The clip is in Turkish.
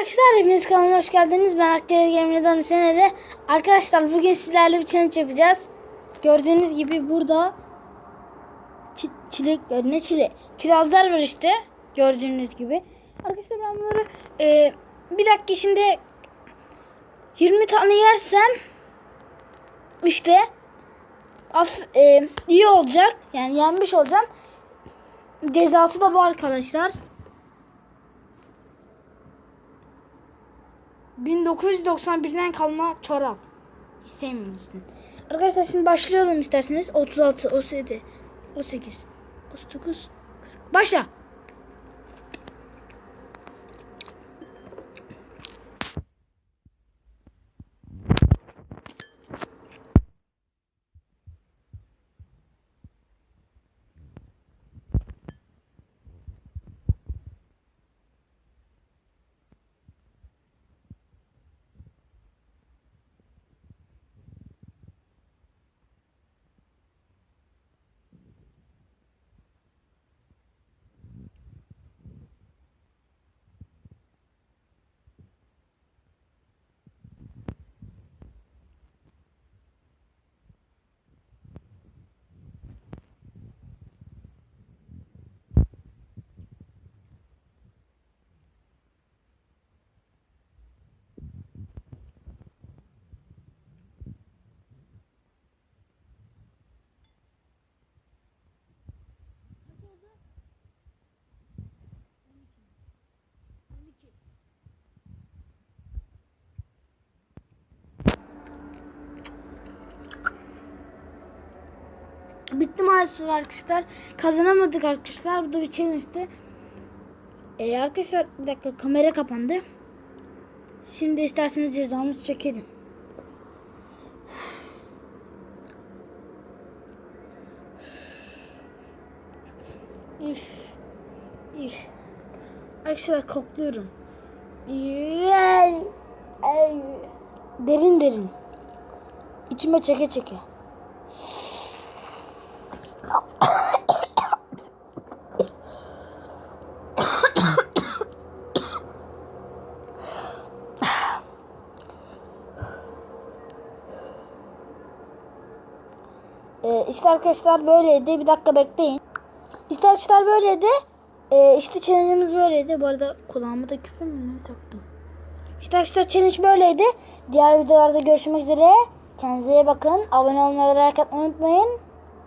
Arkadaşlar hepiniz kanalıma hoş geldiniz. Ben Akdeniz Gemli'den Hüseyin Arkadaşlar bugün sizlerle bir challenge yapacağız. Gördüğünüz gibi burada çi- çilek, e, ne çile? Kirazlar var işte. Gördüğünüz gibi. Arkadaşlar ben bunları e, bir dakika içinde 20 tane yersem işte af, e, iyi olacak. Yani yenmiş olacağım. Cezası da bu arkadaşlar. 1991'den kalma çorap. İstemiyorsun. Arkadaşlar şimdi başlayalım isterseniz. 36, 37, 38, 39, 40. Başla. Bitti maalesef arkadaşlar. Kazanamadık arkadaşlar. Bu da bir challenge'dı. Ee, arkadaşlar bir dakika kamera kapandı. Şimdi isterseniz cezamızı çekelim. Üf. Üf. Arkadaşlar kokluyorum. Derin derin. İçime çeke çeke. Ee, işte arkadaşlar böyleydi. Bir dakika bekleyin. İşte arkadaşlar böyleydi. Ee, işte challenge'ımız böyleydi. Bu arada kulağıma da küpe mi taktım? İşte arkadaşlar challenge böyleydi. Diğer videolarda görüşmek üzere. Kendinize iyi bakın. Abone olmayı like atmayı unutmayın.